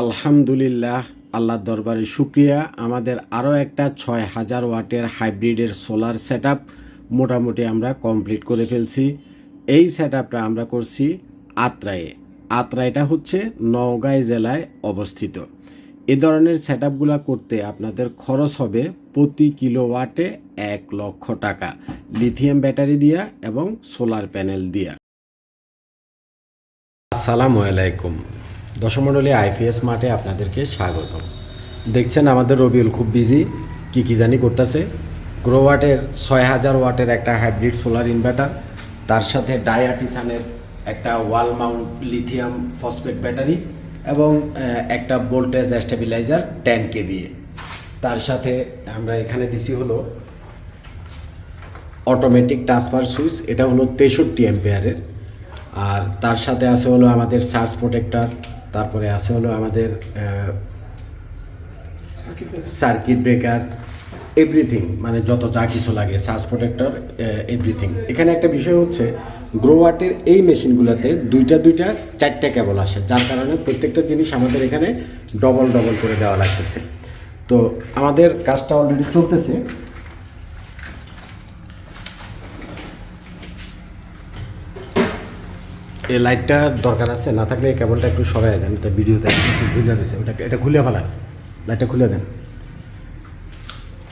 আলহামদুলিল্লাহ, আল্লাহর দরবারে শুক্রিয়া। আমাদের আরও একটা ছয় হাজার ওয়াটের হাইব্রিডের সোলার সেট মোটামুটি আমরা কমপ্লিট করে ফেলছি। এই সেট আমরা করছি আত্রায়ে আত্রাইটা হচ্ছে নওগাঁ জেলায় অবস্থিত। এ ধরনের সেট করতে আপনাদের খরচ হবে প্রতি কিলোওয়াটে এক লক্ষ টাকা। লিথিয়াম ব্যাটারি দিয়া এবং সোলার প্যানেল দিয়া। আসসালামু আলাইকুম। দশমণ্ডলী আইপিএস মাঠে আপনাদেরকে স্বাগতম। দেখছেন আমাদের রবিউল খুব বিজি কী কী জানি করতেছে। গ্রো ওয়াটের ছয় হাজার ওয়াটের একটা হাইব্রিড সোলার ইনভার্টার তার সাথে ডায়াটিসানের একটা wall mount lithium phosphate battery এবং একটা ভোল্টেজ স্টেবিলাইজার টেন কেবিএ তার সাথে আমরা এখানে দিছি হলো অটোমেটিক ট্রান্সফার সুইচ এটা হলো তেষট্টি অ্যাম্পিয়ারের আর তার সাথে আছে হলো আমাদের সার্চ প্রোটেক্টর তারপরে আছে হলো আমাদের সার্কিট ব্রেকার এভরিথিং মানে যত যা কিছু লাগে সার্চ প্রোটেক্টর এভরিথিং এখানে একটা বিষয় হচ্ছে গ্রোওয়াটের এই মেশিনগুলোতে দুইটা দুইটা চারটে কেবল আসে যার কারণে প্রত্যেকটা জিনিস আমাদের এখানে ডবল ডবল করে দেওয়া লাগতেছে। তো আমাদের কাজটা অলরেডি চলতেছে। এই লাইটটা দরকার আছে, না থাকলে এই কেবলটা একটু সরাই দেন, এটা ভিডিওতে খুলে রয়েছে ওটা এটা খুলে ফেলান লাইটটা খুলে দেন।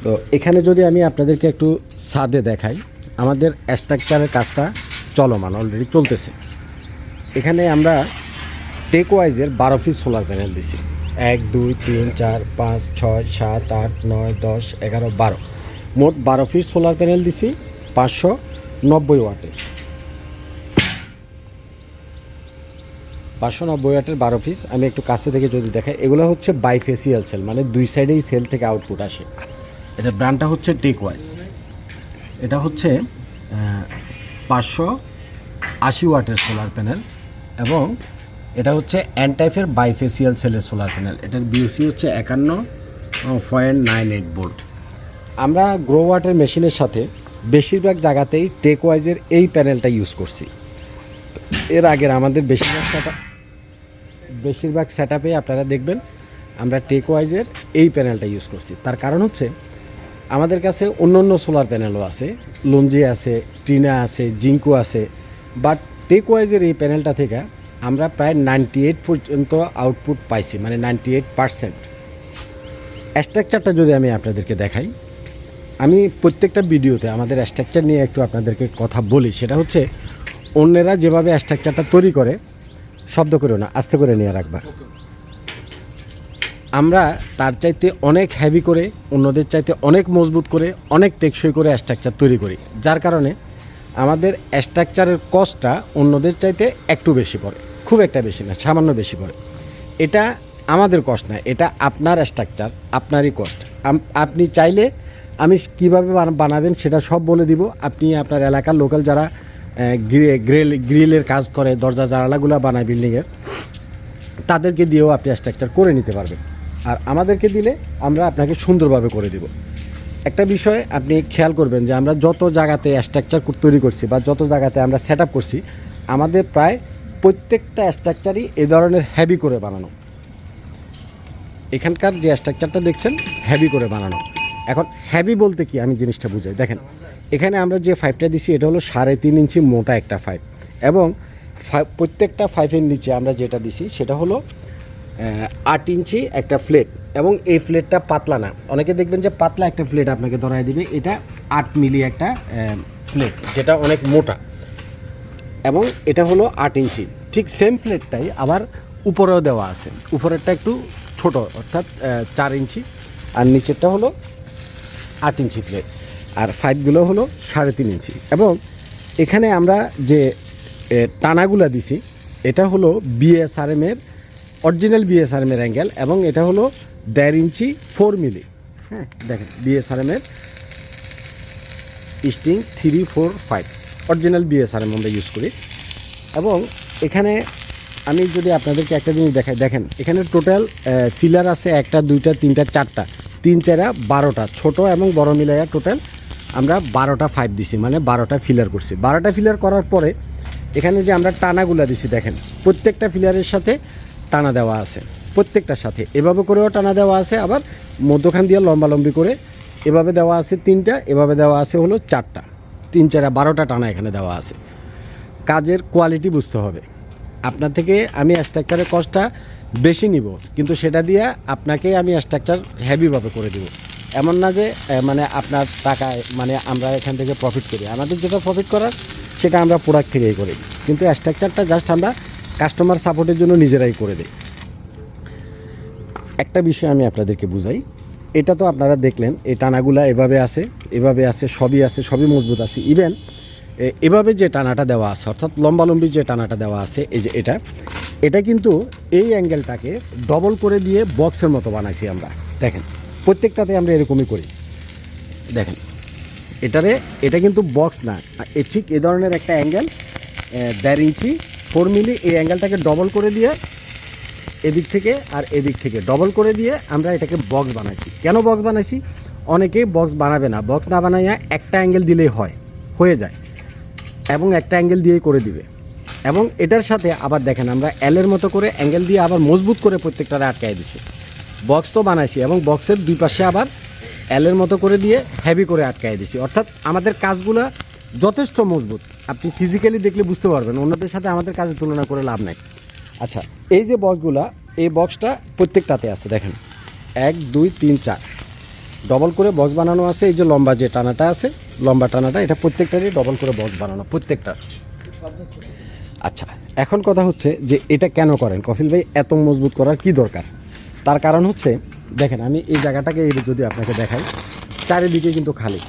তো এখানে যদি আমি আপনাদেরকে একটু সাদে দেখাই, আমাদের স্ট্রাকচারের কাজটা চলমান অলরেডি চলতেছে। এখানে আমরা টেকওয়াইজের বারো পিস সোলার প্যানেল দিছি। এক, দুই, তিন, চার, পাঁচ, ছয়, সাত, আট, নয়, দশ, এগারো, বারো। মোট বারো পিস সোলার প্যানেল দিছি, পাঁচশো নব্বই ওয়াটের। পাঁচশো নব্বই ওয়াটের বারো পিস আমি একটু কাছে থেকে যদি দেখাই, এগুলো হচ্ছে বাইফেসিয়াল সেল মানে দুই সাইডেই সেল থেকে আউটপুট আসে। এটা ব্র্যান্ডটা হচ্ছে টেকওয়াইজ এটা হচ্ছে পাঁচশো আশি ওয়াটের সোলার প্যানেল এবং এটা হচ্ছে অ্যান অ্যান্টাইফের বাইফেসিয়াল সেলের সোলার প্যানেল এটার বিওসি হচ্ছে একান্ন পয়েন্ট নাইন এইট ভোল্ট আমরা গ্রো ওয়াটের মেশিনের সাথে বেশিরভাগ জায়গাতেই টেকওয়াইজের এই প্যানেলটা ইউজ করছি। এর আগের আমাদের বেশিরভাগ সেট বেশিরভাগ সেট আপনারা দেখবেন, আমরা টেকওয়াইজের এই প্যানেলটা ইউজ করছি। তার কারণ হচ্ছে, আমাদের কাছে অন্য অন্য সোলার প্যানেলও আছে। লঞ্জি আছে টিনা আছে জিঙ্কো আছে। বাট টেকওয়াইজের এই প্যানেলটা থেকে আমরা প্রায় নাইনটি এইট পর্যন্ত আউটপুট পাইছি মানে নাইনটি এইট পারসেন্ট স্ট্রাকচারটা যদি আমি আপনাদেরকে দেখাই, আমি প্রত্যেকটা ভিডিওতে আমাদের স্ট্রাকচার নিয়ে একটু আপনাদেরকে কথা বলি। সেটা হচ্ছে অন্যেরা যেভাবে স্ট্রাকচারটা তৈরি করে, শব্দ করে না, আস্তে করে নিয়ে রাখবা। আমরা তার চাইতে অনেক হ্যাভি করে, অন্যদের চাইতে অনেক মজবুত করে, অনেক টেকসই করে স্ট্রাকচার তৈরি করি। যার কারণে আমাদের স্ট্রাকচারের কস্টটা অন্যদের চাইতে একটু বেশি পড়ে, খুব একটা বেশি না, সামান্য বেশি পড়ে। এটা আমাদের কষ্ট না, এটা আপনার স্ট্রাকচার আপনারই কষ্ট আপনি চাইলে আমি কীভাবে বানাবেন সেটা সব বলে দিব। আপনি আপনার এলাকার লোকাল যারা গ্রিল, গ্রিলের কাজ করে, দরজা, জানালাগুলো বানায় বিল্ডিংয়ের তাদেরকে দিয়েও আপনি স্ট্রাকচার করে নিতে পারবেন। আর আমাদেরকে দিলে আমরা আপনাকে সুন্দরভাবে করে দিব। একটা বিষয় আপনি খেয়াল করবেন যে আমরা যত জায়গাতে স্ট্রাকচার তৈরি করছি বা যত জায়গাতে আমরা সেট করছি, আমাদের প্রায় প্রত্যেকটা স্ট্রাকচারই এ ধরনের হ্যাভি করে বানানো। এখানকার যে স্ট্রাকচারটা দেখছেন হ্যাভি করে বানানো। এখন হ্যাভি বলতে কি? আমি জিনিসটা বুঝাই। দেখেন, এখানে আমরা যে ফাইভটা দিছি, এটা হলো সাড়ে তিন ইঞ্চি মোটা একটা ফাইভ এবং প্রত্যেকটা ফাইভের নিচে আমরা যেটা দিছি, সেটা হলো আট ইঞ্চি একটা ফ্লেট এবং এই ফ্লেটটা পাতলা না। অনেকে দেখবেন যে পাতলা একটা ফ্লেট আপনাকে ধরাই দিবে, এটা আট মিলি একটা ফ্লেট যেটা অনেক মোটা। এবং এটা হলো আট ইঞ্চি। ঠিক সেম প্লেটটাই আবার উপরেও দেওয়া আছে। উপরেরটা একটু ছোট, অর্থাৎ চার ইঞ্চি। আর নিচেরটা হলো আট ইঞ্চি প্লেট আর ফাইভগুলো হলো সাড়ে তিন ইঞ্চি। এবং এখানে আমরা যে টানাগুলা দিছি, এটা হলো বিএসআরএমের অরিজিনাল বিএসআরএমের অ্যাঙ্গেল এবং এটা হলো দেড় ইঞ্চি ফোর মিলি হ্যাঁ দেখেন বিএসআরএমের sting three four five original BSRM আমরা ইউজ করি। এবং এখানে আমি যদি আপনাদেরকে একটা জিনিস দেখাই, দেখেন, এখানে টোটাল ফিলার আছে একটা, দুইটা, তিনটা, চারটা। তিন চারা, বারোটা, ছোট এবং বড় মিলাইয়া টোটাল আমরা বারোটা ফাইভ দিছি মানে বারোটা ফিলার করছি। বারোটা ফিলার করার পরে এখানে যে আমরা টানাগুলা দিছি, দেখেন, প্রত্যেকটা ফিলারের সাথে টানা দেওয়া আছে, প্রত্যেকটার সাথে। এভাবে করেও টানা দেওয়া আছে, আবার মধ্যখান দিয়ে লম্বালম্বি করে এভাবে দেওয়া আছে তিনটা, এভাবে দেওয়া আছে হলো চারটা। তিন চারা, বারোটা টানা এখানে দেওয়া আছে। কাজের কোয়ালিটি বুঝতে হবে। আপনার থেকে আমি স্ট্রাকচারের কস্টটা বেশি নিব। কিন্তু সেটা দিয়ে আপনাকে আমি স্ট্রাকচার হেভিভাবে করে দেব। এমন না যে মানে আপনার টাকা মানে আমরা এখান থেকে প্রফিট করি। আমাদের যেটা প্রফিট করার, সেটা আমরা প্রোডাক্ট থেকেই করি। কিন্তু স্ট্রাকচারটা জাস্ট আমরা কাস্টমার সাপোর্টের জন্য নিজেরাই করে দিই। একটা বিষয় আমি আপনাদেরকে বুঝাই। এটা তো আপনারা দেখলেন এই টানাগুলা এভাবে আছে এভাবে আছে, সবই আছে, সবই মজবুত আছে। ইভেন এভাবে যে টানাটা দেওয়া আছে, অর্থাৎ লম্বালম্বি যে টানাটা দেওয়া আছে, এই যে এটা এটা কিন্তু এই অ্যাঙ্গেলটাকে ডবল করে দিয়ে বক্সের মতো বানাইছি আমরা। দেখেন, প্রত্যেকটাতে আমরা এরকমই করি। দেখেন, এটারে, এটা কিন্তু বক্স না। ঠিক এ ধরনের একটা অ্যাঙ্গেল দেড় ইঞ্চি ফোর মিলি এই অ্যাঙ্গেলটাকে ডবল করে দিয়ে এদিক থেকে আর এদিক থেকে ডবল করে দিয়ে আমরা এটাকে বক্স বানাইছি। কেন বক্স বানাইছি? অনেকে বক্স বানাবে না। বক্স না বানাইয়া একটা অ্যাঙ্গেল দিলেই হয়, হয়ে যায়। এবং একটা অ্যাঙ্গেল দিয়েই করে দিবে। এবং এটার সাথে আবার দেখেন, আমরা এলের মতো করে অ্যাঙ্গেল দিয়ে আবার মজবুত করে প্রত্যেকটারে আটকাই দিছি। বক্স তো বানাইছি এবং বক্সের দুই পাশে আবার এলের মতো করে দিয়ে হেভি করে আটকাই দিছি। অর্থাৎ আমাদের কাজগুলো যথেষ্ট মজবুত। আপনি ফিজিক্যালি দেখলে বুঝতে পারবেন, অন্যদের সাথে আমাদের কাজের তুলনা করে লাভ নাই। আচ্ছা এই যে বক্সগুলা এই বক্সটা প্রত্যেকটাতে আছে, দেখেন। এক, দুই, তিন, চার। ডবল করে বক্স বানানো আছে, এই যে লম্বা যে টানাটা আছে, লম্বা টানাটা, এটা প্রত্যেকটারই ডবল করে বক্স বানানো, প্রত্যেকটার। আচ্ছা এখন কথা হচ্ছে যে এটা কেন করেন? কফিল ভাই, এত মজবুত করার কি দরকার? তার কারণ হচ্ছে, দেখেন, আমি এই জায়গাটাকে যদি আপনাকে দেখাই, চারিদিকে কিন্তু খালি।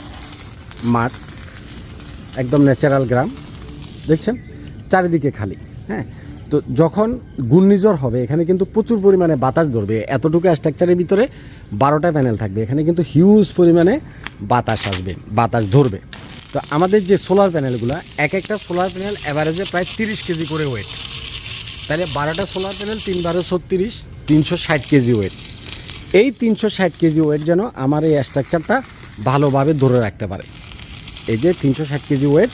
মাঠ, একদম ন্যাচারাল গ্রাম, দেখছেন? চারিদিকে খালি হ্যাঁ? তো যখন ঘূর্ণিঝড় হবে, এখানে কিন্তু প্রচুর পরিমাণে বাতাস ধরবে। এতটুকু স্ট্রাকচারের ভিতরে বারোটা প্যানেল থাকবে। এখানে কিন্তু হিউজ পরিমাণে বাতাস আসবে, বাতাস ধরবে। তো আমাদের যে সোলার প্যানেলগুলো এক একটা সোলার প্যানেল অ্যাভারেজে প্রায় তিরিশ কেজি করে ওয়েট তাহলে বারোটা সোলার প্যানেল তিন বারো ছত্রিশ, তিনশো ষাট কেজি ওয়েট এই তিনশো ষাট কেজি ওয়েট যেন আমার এই স্ট্রাকচারটা ভালোভাবে ধরে রাখতে পারে। এই যে তিনশো ষাট কেজি ওয়েট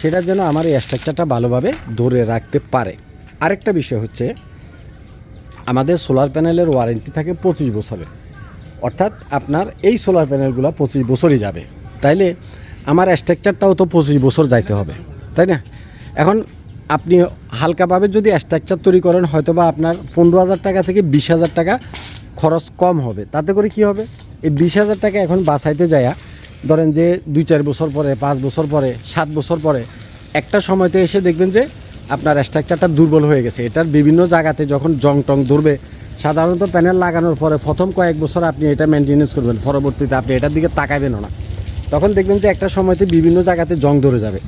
সেটার জন্য আমার এই স্ট্রাকচারটা ভালোভাবে ধরে রাখতে পারে। আরেকটা বিষয় হচ্ছে, আমাদের সোলার প্যানেলের ওয়ারেন্টি থাকে পঁচিশ বছরের। অর্থাৎ আপনার এই সোলার প্যানেলগুলো পঁচিশ বছরই যাবে। তাইলে আমার স্ট্রাকচারটাও তো পঁচিশ বছর যাইতে হবে, তাই না? এখন আপনি হালকাভাবে যদি স্ট্রাকচার তৈরি করেন হয়তো বা আপনার পনেরো হাজার টাকা থেকে বিশ হাজার টাকা খরচ কম হবে। তাতে করে কি হবে? এই বিশ হাজার টাকা এখন বাঁচাইতে যায়া ধরেন যে দুই চার বছর পরে, পাঁচ বছর পরে, সাত বছর পরে, একটা সময়তে এসে দেখবেন যে আপনার স্ট্রাকচারটা দুর্বল হয়ে গেছে। এটার বিভিন্ন জায়গাতে যখন জং টং ধরবে, সাধারণত প্যানেল লাগানোর পরে প্রথম কয়েক বছর আপনি এটা মেনটেনেন্স করবেন, পরবর্তীতে আপনি এটার দিকে তাকাবেনও না। তখন দেখবেন যে একটা সময়তে বিভিন্ন জায়গাতে জং ধরে যাবে।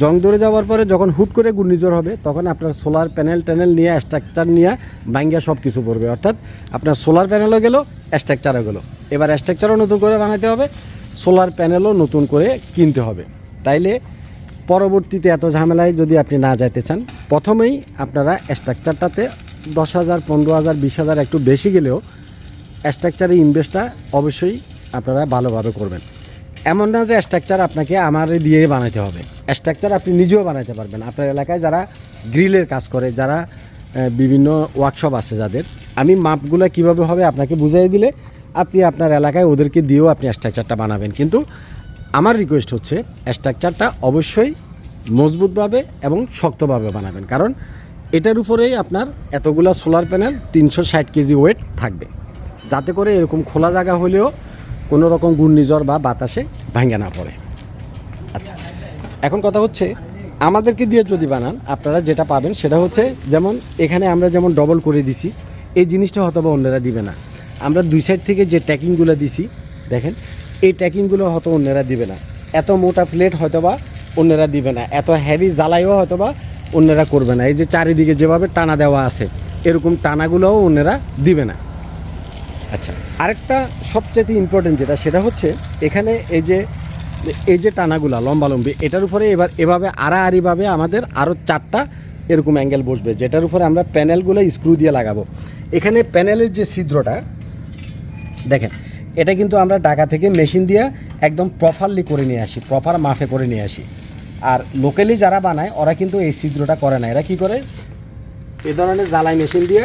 জং ধরে যাওয়ার পরে যখন হুট করে ঘূর্ণিঝড় হবে, তখন আপনার সোলার প্যানেল ট্যানেল নিয়ে স্ট্রাকচার নিয়ে ভাঙ্গিয়া সব কিছু পড়বে। অর্থাৎ আপনার সোলার প্যানেলও গেলো স্ট্রাকচারও গেলো। এবার স্ট্রাকচারও নতুন করে বানাতে হবে সোলার প্যানেলও নতুন করে কিনতে হবে। তাইলে পরবর্তীতে এত ঝামেলায় যদি আপনি না যাইতে চান, প্রথমেই আপনারা স্ট্রাকচারটাতে দশ হাজার, পনেরো হাজার, বিশ হাজার একটু বেশি গেলেও স্ট্রাকচারে ইনভেস্টটা অবশ্যই আপনারা ভালোভাবে করবেন। এমন না যে স্ট্রাকচার আপনাকে আমার দিয়ে বানাইতে হবে। স্ট্রাকচার আপনি নিজেও বানাইতে পারবেন। আপনার এলাকায় যারা গ্রিলের কাজ করে, যারা বিভিন্ন ওয়ার্কশপ আছে যাদের, আমি মাপগুলো কীভাবে হবে আপনাকে বুঝিয়ে দিলে আপনি আপনার এলাকায় ওদেরকে দিয়েও আপনি স্ট্রাকচারটা বানাবেন। কিন্তু আমার রিকোয়েস্ট হচ্ছে স্ট্রাকচারটা অবশ্যই মজবুতভাবে এবং শক্তভাবে বানাবেন। কারণ এটার উপরেই আপনার এতগুলা সোলার প্যানেল তিনশো ষাট কেজি ওয়েট থাকবে। যাতে করে এরকম খোলা জায়গা হলেও কোনো রকম ঘূর্ণিঝড় বা বাতাসে ভাঙে না পড়ে। আচ্ছা এখন কথা হচ্ছে আমাদেরকে দিয়ে যদি বানান, আপনারা যেটা পাবেন সেটা হচ্ছে যেমন এখানে আমরা যেমন ডবল করে দিছি, এই জিনিসটা হয়তো বা অন্যরা দিবে না। আমরা দুই সাইড থেকে যে ট্যাকিংগুলো দিছি, দেখেন, এই ট্যাকিংগুলো হয়তো অন্যরা দিবে না। এত মোটা প্লেট হয়তো বা অন্যরা দিবে না। এত হেভি জ্বালাইও হয়তো বা অন্যরা করবে না। এই যে চারিদিকে যেভাবে টানা দেওয়া আছে, এরকম টানাগুলোও অন্যরা দিবে না। আচ্ছা। আরেকটা সবচেয়ে ইম্পর্টেন্ট যেটা, সেটা হচ্ছে এখানে এই যে এই যে টানাগুলা, লম্বালম্বি, এটার উপরে এবার এভাবে আড়াআড়িভাবে আমাদের আরও চারটা এরকম অ্যাঙ্গেল বসবে, যেটার উপরে আমরা প্যানেলগুলো স্ক্রু দিয়ে লাগাবো। এখানে প্যানেলের যে ছিদ্রটা, দেখেন, এটা কিন্তু আমরা ঢাকা থেকে মেশিন দিয়ে একদম প্রপারলি করে নিয়ে আসি প্রপার মাফে করে নিয়ে আসি। আর লোকালি যারা বানায়, ওরা কিন্তু এই ছিদ্রটা করে না। এরা কি করে? এ ধরনের জ্বালাই মেশিন দিয়ে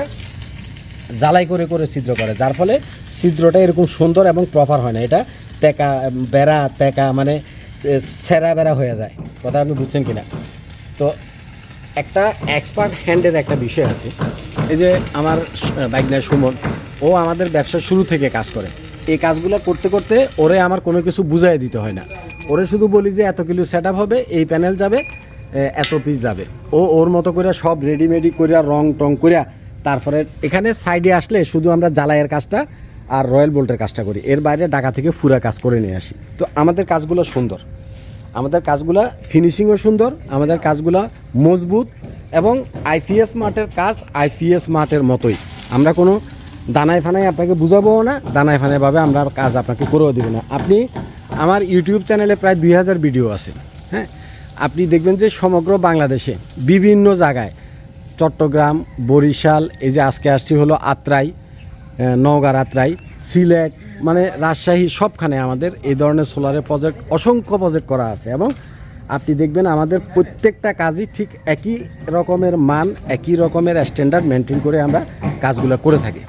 জ্বালাই করে করে ছিদ্র করে, যার ফলে ছিদ্রটা এরকম সুন্দর এবং প্রপার হয় না। এটা তেকা বেড়া তেকা মানে সেরা বেড়া হয়ে যায়। কথা আপনি বুঝছেন কিনা? তো একটা এক্সপার্ট হ্যান্ডের একটা বিষয় আছে। এই যে আমার বাইকনার সুমন, ও আমাদের ব্যবসা শুরু থেকে কাজ করে। এই কাজগুলো করতে করতে ওরে আমার কোনো কিছু বুঝাই দিতে হয় না। ওরে শুধু বলি যে এত কিলো সেট হবে, এই প্যানেল যাবে এত পিস যাবে। ও ওর মতো করে সব রেডিমেডি করিয়া রং টং করিয়া তারপরে এখানে সাইডে আসলে শুধু আমরা জ্বালাইয়ের কাজটা আর রয়্যাল বোল্টের কাজটা করি। এর বাইরে ঢাকা থেকে ফুরা কাজ করে নিয়ে আসি। তো আমাদের কাজগুলো সুন্দর। আমাদের কাজগুলা ফিনিশিংও সুন্দর, আমাদের কাজগুলা মজবুত এবং আইপিএস মাঠের কাজ আইপিএস মার্টের মতোই। আমরা কোনো দানায় ফানায় আপনাকে বুঝাবো না, দানায় ফানায় ভাবে আমরা কাজ আপনাকে করেও দেবো না। আপনি আমার ইউটিউব চ্যানেলে প্রায় দুই হাজার ভিডিও আছে হ্যাঁ? আপনি দেখবেন যে সমগ্র বাংলাদেশে বিভিন্ন জায়গায় চট্টগ্রাম, বরিশাল, এই যে আজকে আসছি হলো আত্রাই নওগাঁর নওগাঁ রাত্রাই সিলেট মানে রাজশাহী, সবখানে আমাদের এই ধরনের সোলারের প্রজেক্ট অসংখ্য প্রজেক্ট করা আছে এবং আপনি দেখবেন আমাদের প্রত্যেকটা কাজই ঠিক একই রকমের মান, একই রকমের স্ট্যান্ডার্ড মেনটেন করে আমরা কাজগুলো করে থাকি।